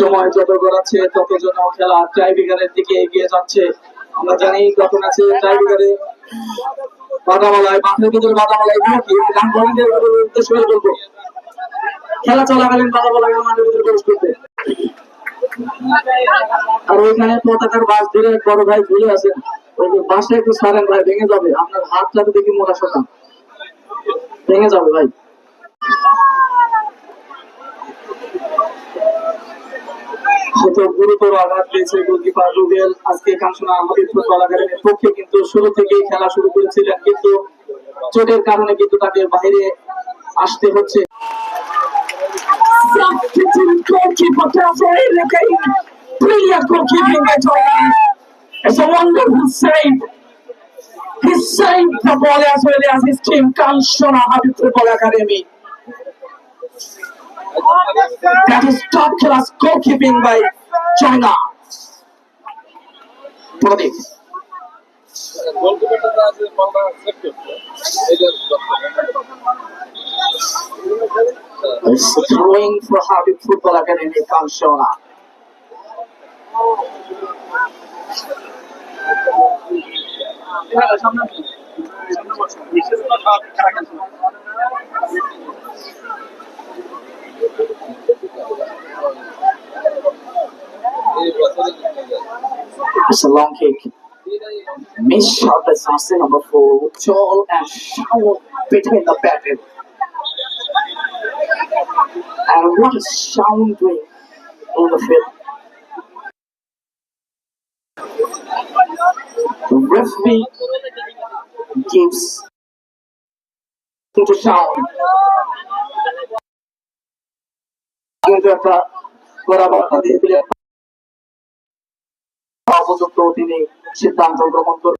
সময় যত গড়াচ্ছে তত যেন খেলা টাইব্রেকারের দিকে এগিয়ে যাচ্ছে। আমরা জানি গত ম্যাচে টাইব্রেকারে বাদামালায় মাঠের ভিতরে বাদামালায় কি বলিদের উদ্দেশ্য করে বলব। খেলা চলাকালীন বাদামালায় মাঠের ভিতরে প্রবেশ করতে আর ওইখানে পতাকার বাস ধরে বড় ভাই ঝুলে আছেন। ওই যে বাসে একটু সারেন ভাই, ভেঙে যাবে। আপনার হাতটা দেখি মোটা সোটা। ভেঙে যাবে ভাই। গুরুতর আঘাত পেয়েছে গোলকিপার রুবেল আজকে কাঞ্চনা আমাদের ফুটবল একাডেমির পক্ষে কিন্তু শুরু থেকেই খেলা শুরু করেছিলেন কিন্তু চোটের কারণে কিন্তু তাকে বাইরে আসতে হচ্ছে. It's a wonderful save. He saved the ball as well as his team Kanshona Habib Football Academy. That is top class goalkeeping by China. প্রদীপ গোলকিপারটা আছে বলটা সেভ করছে এই যে is throwing for Habib Football Academy Kanshona এই বছরে it's a long kick. Miss shot by Sase number four. Joel and Shaw between the battle. And what is Shaw doing on the field? Referee gives to Shaw. করবেন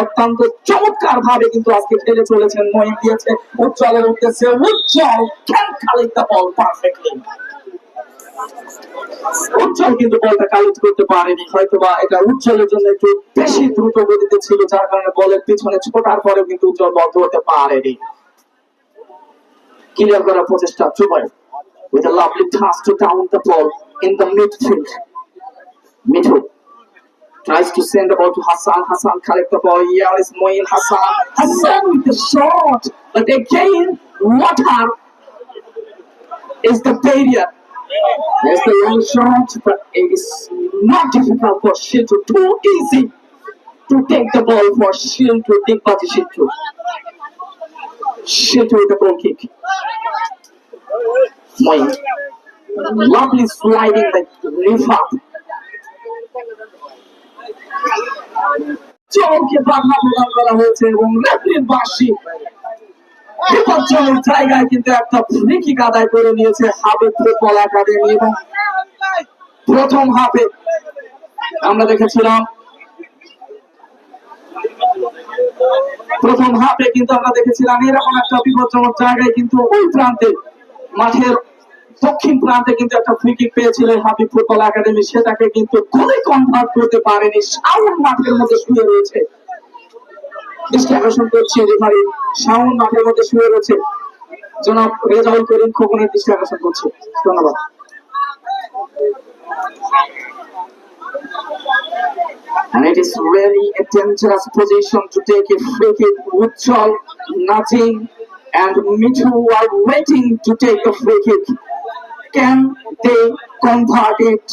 অত্যন্ত চমৎকার ভাবে কিন্তু আজকে খেলে চলেছেন মহিম দিয়েছে, উজ্জ্বলের উদ্দেশ্যে Ujjwal can the ball perfectly উজ্জ্বল কিন্তু বলটা কালেক্ট করতে পারেনি হয়তো বা এটা উজ্জ্বলের জন্য একটু বেশি দ্রুত গতিতে ছিল যার কারণে বলের পিছনে ছোটার পরে কিন্তু উজ্জ্বল বল ধরতে পারেনি ক্লিয়ার করার প্রচেষ্টা চুবাই with a lovely toss to down the ball in the midfield. Midfield tries to send the ball to Hassan. Hassan collect the ball. Here is Moin Hassan. Hassan with the shot, but again, water is the barrier. There's the long shot, but it is not difficult for Shiltu. Too easy to take the ball for Shiltu. Digbaji Shiltu. Shiltu with the goal kick. Moin. Lovely sliding by Rifat. চমকে বাধা প্রদান করা হয়েছে এবং রেফারির বাসি জায়গায় কিন্তু একটা আদায় করে নিয়েছে হাবে ফুটবল একাডেমি এবং প্রথম হাফে। আমরা দেখেছিলাম, প্রথম হাফে কিন্তু আমরা দেখেছিলাম এরকম একটা বিপজ্জনক জায়গায় কিন্তু ওই প্রান্তে, মাঠের দক্ষিণ প্রান্তে কিন্তু একটা ফ্রি কিক পেয়েছিল হাবিব ফুটবল একাডেমি। সেটাকে কিন্তু গোলে কনভার্ট করতে পারেনি। শাওন মাঠের মধ্যে শুয়ে রয়েছে। দৃষ্টি আকর্ষণ করছি রেফারি মাঠের মধ্যে শুয়ে রয়েছে জনাব রেজাউল করিম খোকনের দৃষ্টি আকর্ষণ করছি ধন্যবাদ And it is really a dangerous position to take a free kick. Najim, and Mitu are waiting to take a free. Can they convert it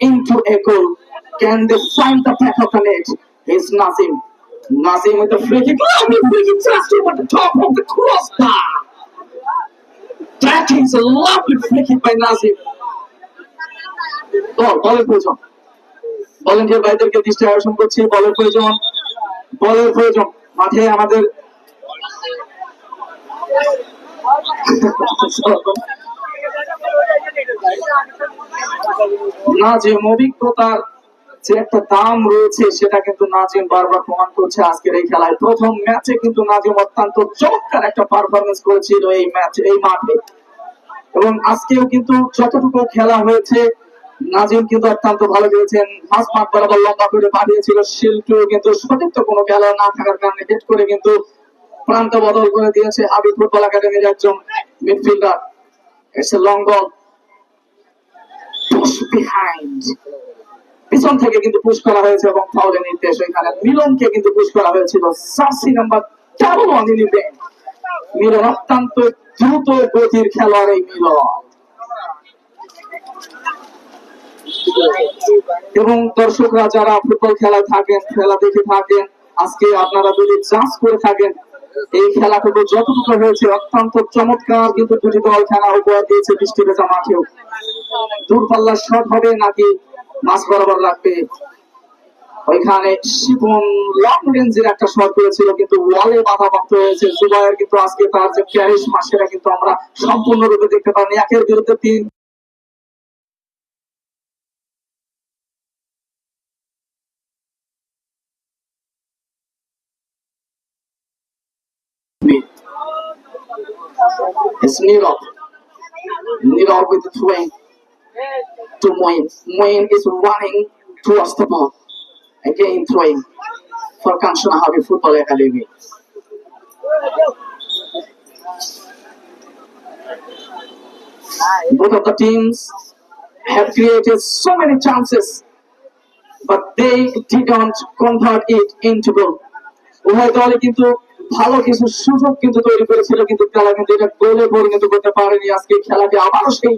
into a goal? Can they find the back of the net? Here's Nazim. Nazim with the free kick. Lovely free kick just over the top of the crossbar. That is a lovely free kick by Nazim. বল বলের প্রয়োজন volunteer ভাইদেরকে দৃষ্টি আকর্ষণ করছি বলের প্রয়োজন বলের প্রয়োজন মাঠে আমাদের নাজিম অভিজ্ঞতার যে একটা দাম রয়েছে, সেটা কিন্তু নাজিম বারবার প্রমাণ করছে আজকের এই খেলায়। প্রথম ম্যাচে কিন্তু নাজিম অত্যন্ত চমৎকার একটা পারফরমেন্স করেছিল এই ম্যাচ এই মাঠে। এবং আজকেও কিন্তু যতটুকু খেলা হয়েছে, নাজিম কিন্তু অত্যন্ত ভালো খেলেছেন। মাঝ মাঠ বরাবর লম্বা করে পাঠিয়েছিল শিল্টু কিন্তু সতীর্থ কোনো খেলোয়াড় না থাকার কারণে হেড করে কিন্তু প্রান্ত বদল করে দিয়েছে হাবিব ফুটবল একাডেমির একজন midfielder it's a long ball push behind পিছন থেকে কিন্তু পুশ করা হয়েছে এবং ফাউলের নির্দেশ। ওইখানে মিলনকে কিন্তু পুশ করা হয়েছিল। Jersey number double one Milon অত্যন্ত দ্রুত গতির খেলোয়াড় এই মিলন। এবং দর্শকরা যারা ফুটবল খেলায় থাকেন, খেলা দেখে থাকেন, আজকে আপনারা যদি চান্স করে থাকেন, এই খেলাটুকু যতটুকু হয়েছে, অত্যন্ত চমৎকার কিন্তু দুটি দল খেলা উপহার দিয়েছে বৃষ্টি ভেজা মাঠেও। দূরপাল্লার শট হবে নাকি মাছ বরাবর রাখবে ওইখানে শিবন লং রেঞ্জের একটা শট করেছিল, কিন্তু ওয়ালে বাধা প্রাপ্ত হয়েছে। জুবাইয়ের কিন্তু আজকে তার যে কিন্তু আমরা সম্পূর্ণরূপে দেখতে একের বিরুদ্ধে তিন। to Moin. Moin is running towards the ball. Again throwing for Kanchana Habi Football Academy. Both of the teams have created so many chances, but they didn't convert it into goal. উভয় দলে কিন্তু ভালো কিছু সুযোগ কিন্তু তৈরি করেছিল কিন্তু খেলা কিন্তু এটা গোলে পরিণত করতে পারেনি আজকে খেলাটি আবারও সেই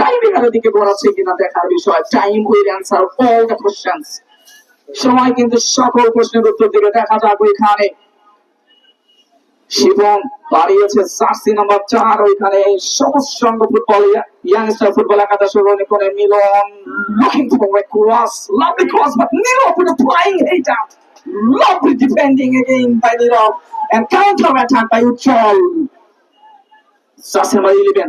টাইমিংয়ের দিকে গড়াচ্ছে কিনা দেখার বিষয়। Time will answer all the questions সময় কিন্তু সকল প্রশ্নের উত্তর দিকে দেখা যাক ওইখানে। শিবম বাড়িয়েছে জার্সি নাম্বার চার। ওইখানে সবুজ সঙ্গ ফুটবল, ইয়াংস্টার ফুটবল একাদশ করে Milon. Looking for a cross lovely cross but Nirob with a flying header lovely defending again by Nirob and counter attack by Ujjwal jersey number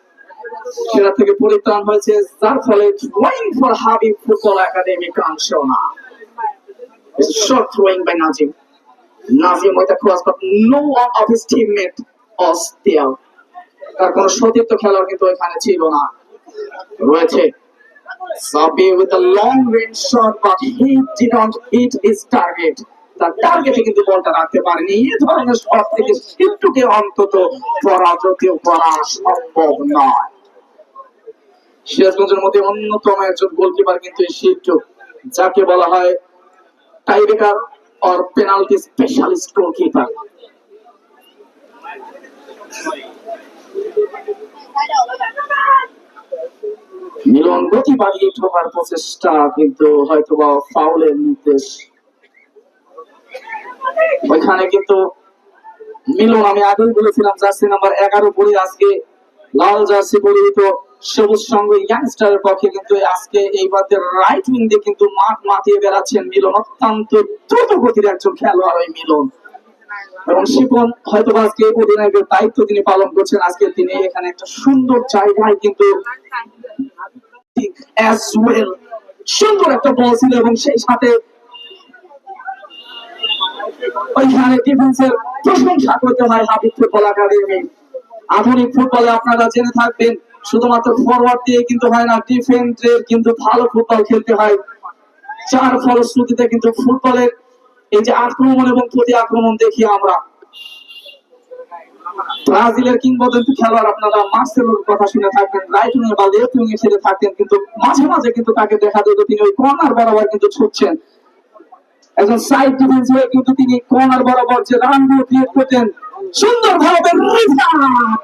সেটা থেকে পরিত্রাণ হয়েছে, যার ফলে থ্রোয়িং ফর ফুটবল একাডেমি. তার সতীর্থ খেলোয়াড় কিন্তু ছিল না। রয়েছে সাবি with a long range shot, but he did not hit his target তার টার্গেটে কিন্তু বলটা রাখতে পারেনি। এই ধরনের শট থেকে শিল্টুকে অন্তত পরাজিত করা সম্ভব নয়। সিরাজগঞ্জের মধ্যে অন্যতম একজন গোলকিপার কিন্তু শিল্টু যাকে বলা হয় tiebreaker or penalty specialist goalkeeper Milon গতি বাড়িয়ে ঢোকার প্রচেষ্টা, কিন্তু হয়তো বা ফাউলের নির্দেশ। ওইখানে কিন্তু মিলন, আমি আগেই বলেছিলাম, জার্সি নাম্বার এগারো পরে আজকে লাল জার্সি পরিহিত সবুজ সঙ্গে ইয়াংস্টারের পক্ষে কিন্তু আজকে এই বাদে রাইট উইং দিয়ে কিন্তু মাঠ মাতিয়ে বেড়াচ্ছেন মিলন, অত্যন্ত দ্রুত গতির একজন খেলোয়াড় ওই মিলন। এবং শিপন হয়তো আজকে অধিনায়কের দায়িত্ব তিনি পালন করছেন। আজকে তিনি এখানে একটা সুন্দর জায়গায় কিন্তু সুন্দর একটা বল ছিল এবং সেই সাথে ওইখানে ডিফেন্সের প্রশংসা করতে হয় হাবিব ফুটবল একাডেমি আধুনিক ফুটবলে আপনারা জেনে থাকবেন শুধুমাত্র ফরওয়ার্ড দিয়ে কিন্তু হয় না ডিফেন্সের কিন্তু ভালো ফুটবল খেলতে হয়। যার ফলশ্রুতিতে কিন্তু ফুটবলের এই যে আক্রমণ এবং প্রতি আক্রমণ দেখি আমরা। ব্রাজিলের কিংবদন্তি খেলোয়াড় আপনারা মার্সেলোর কথা শুনে থাকবেন, রাইট উইং বা লেফট উইং এ খেলে থাকতেন কিন্তু মাঝে মাঝে কিন্তু তাকে দেখা যেত তিনি ওই কর্নার বরাবর কিন্তু ছুটছেন। একজন সাইড ডিফেন্স হয়ে কিন্তু তিনি কর্নার বরাবর যে রানগুলো ক্রিয়েট করতেন, সুন্দর ভাবে রিভার্ট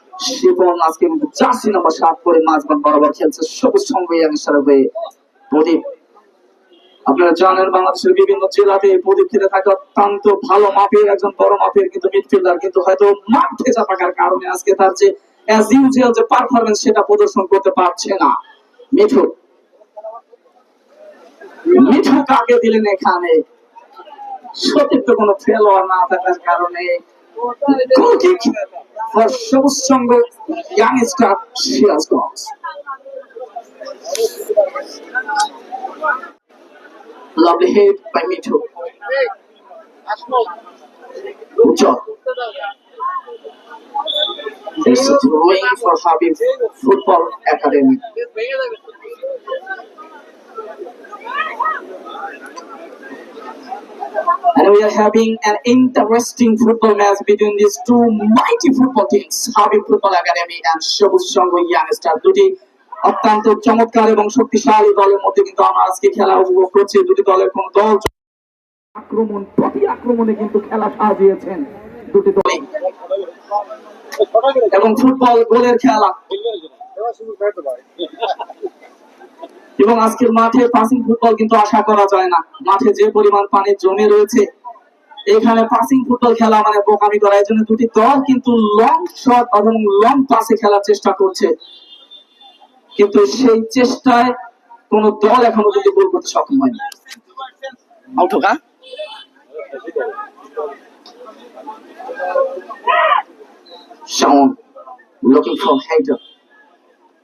শিবন আজকে জার্সি নাম্বার সাত করে মাঝবান বরাবর খেলছে সবুজ সঙ্গ হয়ে প্রদীপ। আপনারা জানেন বাংলাদেশের বিভিন্ন জেলাতে প্রদীপ খেলে থাকে অত্যন্ত ভালো মাপের একজন বড় মাপের কিন্তু মিডফিল্ডার, কিন্তু হয়তো মাঠ থাকার কারণে আজকে তার যে অ্যাজ ইউজুয়াল যে পারফরমেন্স সেটা প্রদর্শন করতে পারছে না। মিঠু। মিঠু কাকে দিলেন এখানে। সতীর্থ কোনো ফেলোয়ার না থাকার কারণে goal kick for সবুজ সঙ্গ youngster Sirajganj lovely hit by Mithu Ujjwal It's a throwing for Habib Football Academy. And we are having an interesting football match between these two mighty football teams, Habib Football Academy and সবুজ সঙ্গ youngster দুটি অত্যন্ত চমৎকার এবং শক্তিশালী দলের মধ্যে কিন্তু আমরা আজকে খেলা উপভোগ করছি। দুটি দলের কোন দল আক্রমণ প্রতি আক্রমণে কিন্তু খেলা সাজিয়েছেন দুটি দলই এবং ফুটবল গোলের খেলা। এবং আজকের মাঠে পাসিং ফুটবল কিন্তু আশা করা যায় না। মাঠে যে পরিমাণ পানি জমে রয়েছে এখানে পাসিং ফুটবল খেলা মানে বোকামি করা। এই জন্য দুটি দল কিন্তু লং শট এবং লং পাসে খেলার চেষ্টা করছে। কিন্তু সেই চেষ্টায় কোন দল এখনও কিন্তু গোল করতে সক্ষম হয়নি। আউট হোক looking for Hayden.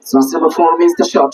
So number four missed the shot.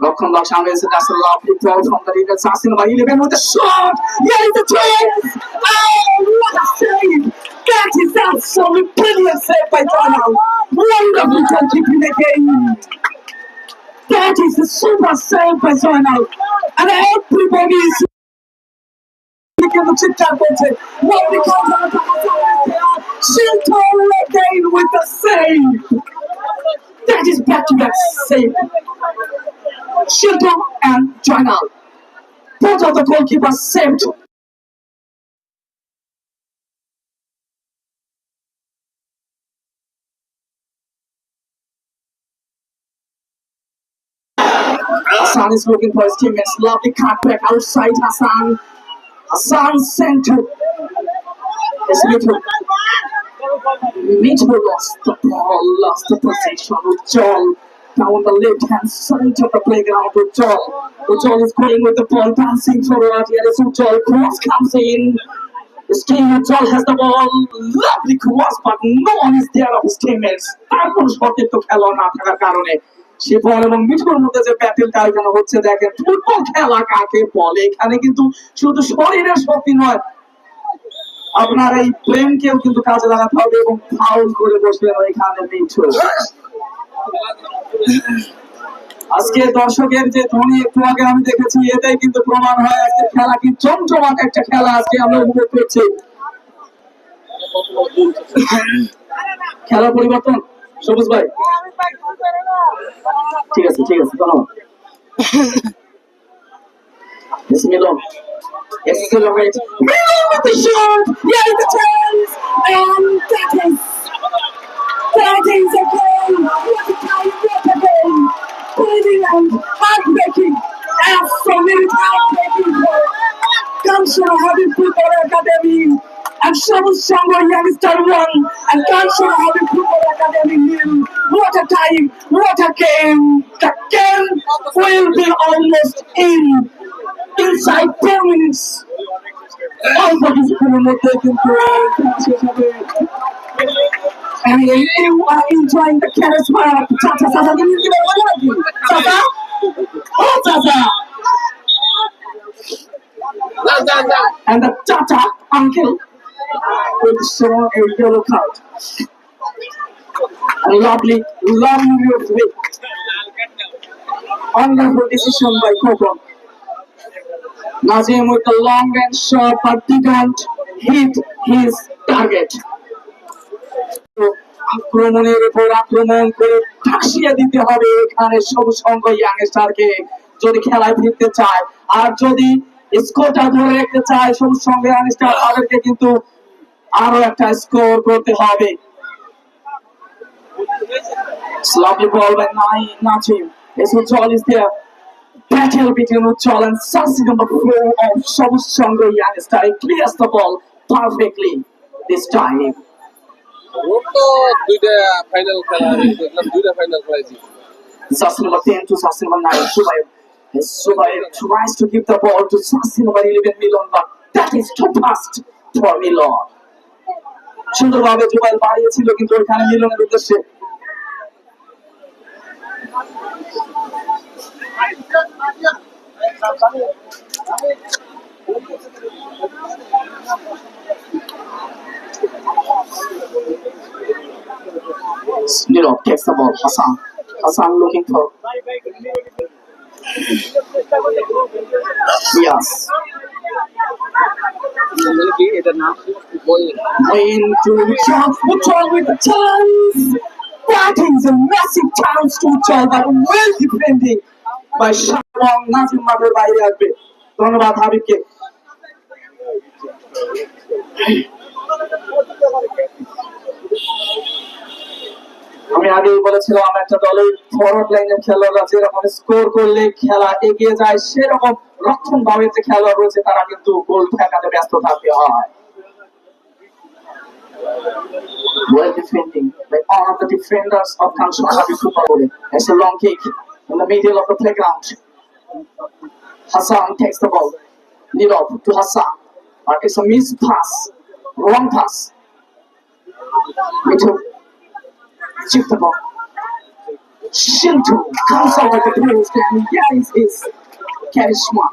Lockham Lock Sean Wilson, that's a lovely ball from the leader, Sassin Mahiliban with a shot! Yeah, it's a three! Oh, what a save! That is absolutely brilliant save by Donald! Wonderful goalkeeping again! That is a super save by Donald! And everybody is looking at the chat button. What becomes out of Shilton again with the same. That is back to that same. Shilton and Joynal. Both of the goalkeepers saved. Hassan is looking for his teammates. Lovely cut back outside Hassan. Hassan sent to his little Mitchell lost the ball, lost the possession with Joel down the left hand side of the playground with Joel. Ujjwal is going with the ball, dancing forward. Here is Ujjwal. Cross comes in. His team Ujjwal has the ball. Lovely cross, but no one is there of his teammates. তারপর সঠিক তো খেলা না থাকার কারণে শিপন এবং মিঠুর মধ্যে যে ব্যাটেলটা এখানে হচ্ছে দেখেন ফুটবল খেলা কাকে বলে এখানে কিন্তু শুধু শরীরের শক্তি নয় আপনার এই প্রেমকেও কিন্তু কাজে লাগাতে হবে এবং ফাউল করে বসলেন ওইখানে মিঠু আজকে দর্শকের যে ধ্বনি একটু আগে আমি দেখেছি এটাই কিন্তু প্রমাণ হয় আজকে খেলা কি চমচমাট একটা খেলা আজকে আমরা উপভোগ করছি খেলা পরিবর্তন সবুজ ভাই ঠিক আছে ঠিক আছে ধন্যবাদ Yes, Milo. Accelerate. Milo with the shot. Yeah, the chance. And that is. That is a goal. What a time, what a goal. Brilliant. Heartbreaking. Absolutely heartbreaking goal. Comes from Habib Football Academy. And Shamus Shango Youngster won. And comes from Habib Football Academy nil. What a time. What a game. The game will be almost in. inside 10 minutes. অল্প কিছুক্ষণের মধ্যে কিন্তু খেলা শেষ হবে and you are enjoying the Tata you give you? Tata? Tata! And the Tata uncle with shown a yellow card. A lovely, lovely way. Wonderful decision by Coco. Nazim with a long and sharp but didn't hit his target. আক্রমণের উপর আক্রমণ করে ঠাসিয়ে দিতে হবে এখানে সবুজ সংঘ ইয়াংস্টারকে যদি খেলায় ফিরতে চায় আর যদি স্কোরটা ধরে রাখতে চায় সবুজ সংঘ ইয়াংস্টার তাদেরকে কিন্তু আরও একটা স্কোর করতে হবে nine, Nachim. As Ujjwal is there. Battle between Ujjwal and Sasi number four of Shabush Chandra youngster. He clears the ball perfectly this time. ওর তো দুইটা ফাইনাল খেলা দেখলাম দুইটা ফাইনাল খেলাইছি Sasi 10 to Sasi 9, Subayev. As tries to give the ball to number 11, Milon, but that is too fast for Milon. সুন্দরভাবে জুবাইল বাড়িয়েছিল কিন্তু ওইখানে মিলনের উদ্দেশ্যে Milon takes the ball. Hassan. Hassan looking for. Yes. মানে কি এটার নাম বই into chance. Uchal with the chance. That is a massive chance to Uchal, but well defending by Shalom Nazim মাঠের বাইরে আসবে ধন্যবাদ হাবিবকে আমি আগেই বলেছিলাম একটা দলের ফরওয়ার্ড লাইনের খেলোয়াড়রা যেরকম স্কোর করলে খেলা এগিয়ে যায় সেরকম রক্ষণ ভাবের যে খেলোয়াড় রয়েছে তারা কিন্তু গোল ঠেকাতে ব্যস্ত থাকতে হয় well defending by all of the defenders of Kanshan Habib Football. It's a long kick in the middle of the playground. Hassan takes the ball. Off to Hassan. It's a missed pass. Wrong pass. Middle. Chip the ball. Shinto comes of the post and is his charisma.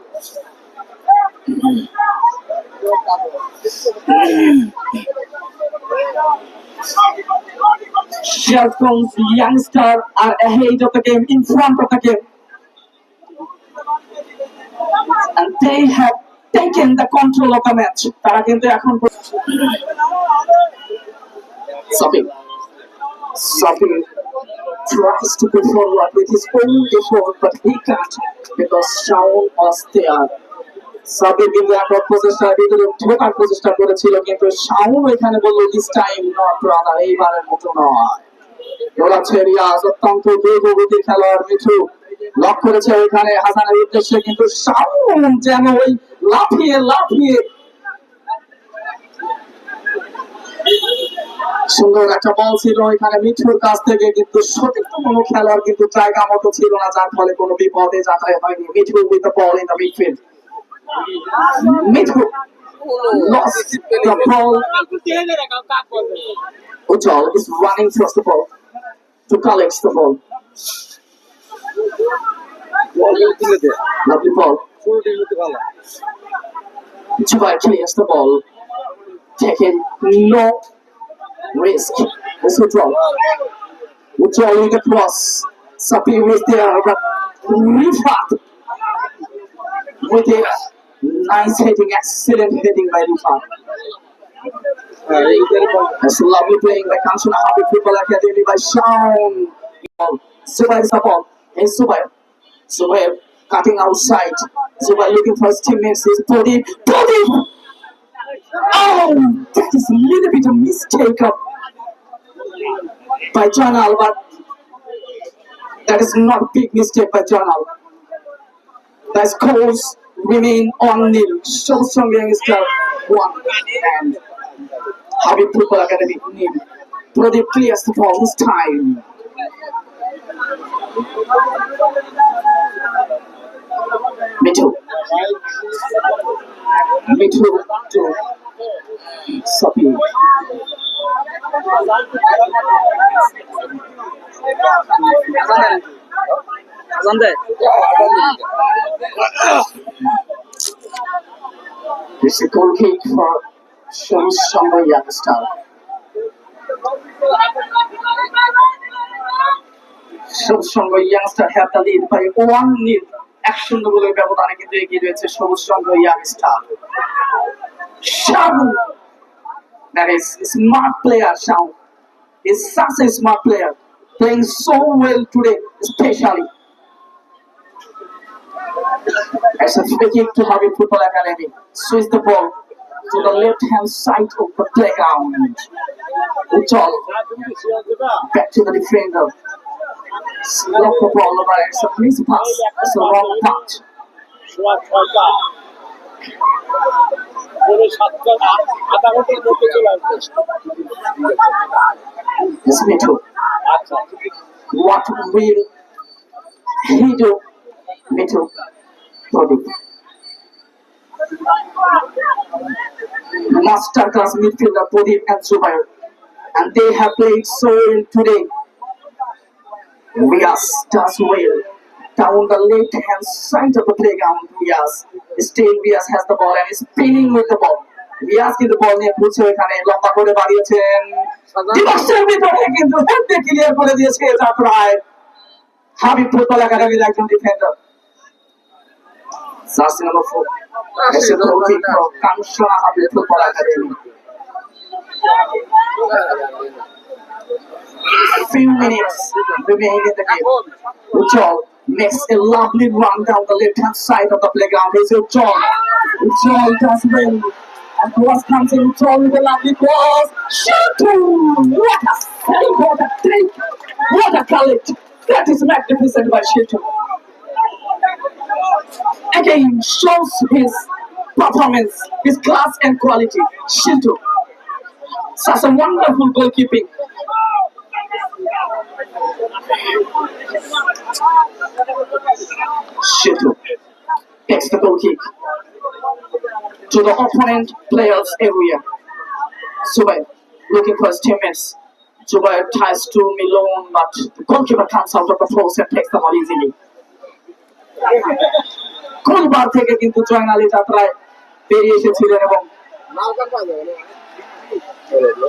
Shelton's youngster are ahead of the game, in front of the game. And they have taken the control of the match. তারা কিন্তু এখন Sabi. Sabi tries to go forward with his own effort, but he can't because Shaun was there. Sabir কিন্তু একবার প্রচেষ্টার ভিতরে ঢোকার প্রচেষ্টা করেছিল কিন্তু শাউন এখানে বলল দিস টাইম নট রানা এইবারের মতো নয় খেলোয়াড় মিঠু লক করেছে ওইখানে হাসানের উদ্দেশ্যে কিন্তু শাউন যেন ওই লাফিয়ে লাফিয়ে সুন্দর একটা বল ছিল এখানে মিঠুর কাছ থেকে কিন্তু সঠিক কোনো খেলোয়াড় কিন্তু জায়গা মতো ছিল না যার ফলে কোনো বিপদে যাতায়াত হয়নি। Mithu with the ball in the midfield Mithu lost the ball. Ujjal is running towards the ball to collect the ball. Lovely ball. Forty with the ball. Dubai the ball, taking no risk. Let's go draw. We draw with cross. Sapi was there, but Rifat with a nice heading, excellent heading by Rifat. That's a lovely playing by Kamshana Happy Football Academy by Sean. Subair is the ball. And Subair. Subair cutting outside. Zubair looking for teammates. His body. Body! Oh! That is a little bit of mistake of by John but that is not a big mistake by Janal. The scores remain on nil. So strong youngster one and Habib Football Academy nil. Pradeep clears the ball this time. Middle. Middle to shopping. Azan de. This is a goal kick for Shams Shamba Yagastar. Shams Shamba Yagastar have the lead by one lead. এক শূন্য গোলের ব্যবধানে কিন্তু এগিয়ে রয়েছে সবুজ সঙ্গ youngster Shabu that is smart player Shaun is such a smart player playing so well today especially as a free kick to Harvey Football Academy switch the ball to the left hand side of the playground Ujjal back to the defender Left the wall over it's a police pass. It's a wrong path. Yes, me too. What will he do? Me too. Product. Master class midfielder Pradeep and Subair. And they have played so well today. Riaz does well down the left hand side of the playground Riaz still Riaz has the ball and is spinning with the ball. Riyaz কিন্তু ball নিয়ে ঘুরছে এখানে লম্বা করে বাড়িয়েছেন। দিবসের ভিতরে কিন্তু হেডে ক্লিয়ার করে দিয়েছে যাত্রায় হাবিব ফুটবল একাডেমির একজন ডিফেন্ডার জার্সি নাম্বার ফোর এসে goal kick Habib football academy few minutes remaining in the game. Ujjal makes a lovely run down the left hand side of the playground. Here's Ujjal. Ujjal does well. And cross comes in Ujjal with a lovely cross. Shooting! What a save! What a take! What a collect! That is magnificent by Shitu. Again, shows his performance, his class and quality. Shitu. Such a wonderful goalkeeping. Shitu takes the goal kick to the opponent player's area. Zubair looking for his teammates. Zubair tries to Milone, but the goalkeeper comes out of the post and takes the ball easily. Goal bar থেকে কিন্তু join Ali যাত্রায় বেরিয়ে এসেছিলেন এবং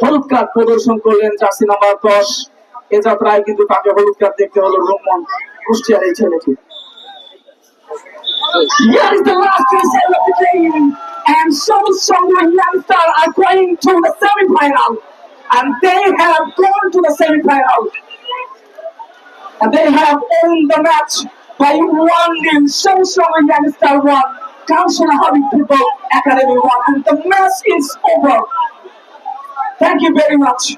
হলুদ card প্রদর্শন করলেন jersey number দশ এ যাত্রায় কিন্তু তাকে হলুদ কার্ড দেখতে হলো রোমন কুষ্টিয়ার এই ছেলেটি Here is the last result of the game. And so strong and Youngstar are going to the semi-final. And they have gone to the semi-final. And they have won the match by one nil. So strong and Youngstar won. Council Habib People Academy won. And the match is over. Thank you very much.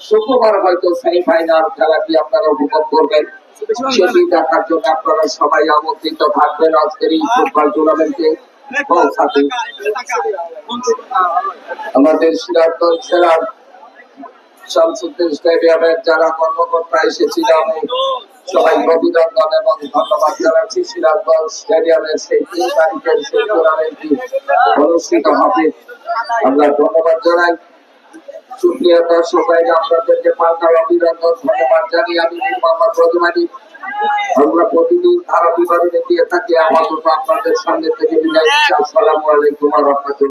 শুক্রবার হয়তো সেই final খেলাটি আপনারা উপভোগ করবেন? সেটি দেখার জন্য আপনারা সবাই আমন্ত্রিত থাকবেন আজকের এই ফুটবল টুর্নামেন্টে আমাদের সিরাজগঞ্জ জেলার শামসুদ্দিন স্টেডিয়ামের যারা কর্মকর্তা এসেছিল আমি সবাই অভিনন্দন এবং ধন্যবাদ জানাচ্ছি। সিরাজগঞ্জ স্টেডিয়ামের সেই তিন তারিখের সেই টুর্নামেন্টটি অনুষ্ঠিত হবে। আমরা ধন্যবাদ জানাই। সুপ্রিয় দর্শক ভাইরা আপনাদেরকে পাল্টা অভিনন্দন ধন্যবাদ জানিয়ে আমি মোহাম্মদ রজমানি আমরা প্রতিদিন ধারা বিবরণে দিয়ে থাকি আপাতত আপনাদের সামনে থেকে বিদায় নিচ্ছি আসসালামু আলাইকুম ওয়া রাহমাতুল্লাহ